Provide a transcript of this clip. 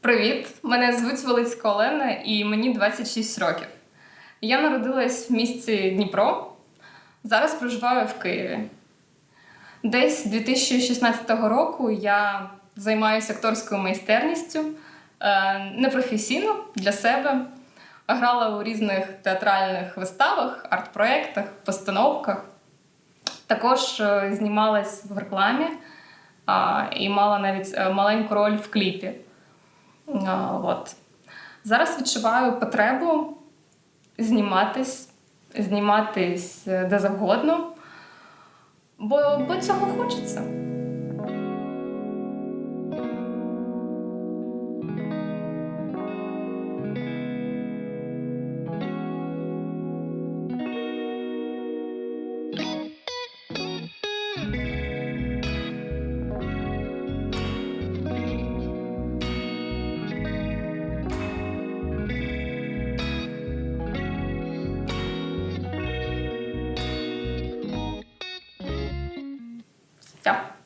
Привіт! Мене звуть Волицька Олена і мені 26 років. Я народилась в місті Дніпро. Зараз проживаю в Києві. Десь з 2016 року я займаюся акторською майстерністю е, непрофесійно для себе. Грала у різних театральних виставах, арт-проєктах, постановках. Також е, знімалась в рекламі і мала навіть е, маленьку роль в кліпі. От. Зараз відчуваю потребу зніматись, зніматись е, де завгодно, бо, бо цього хочеться. Tchau.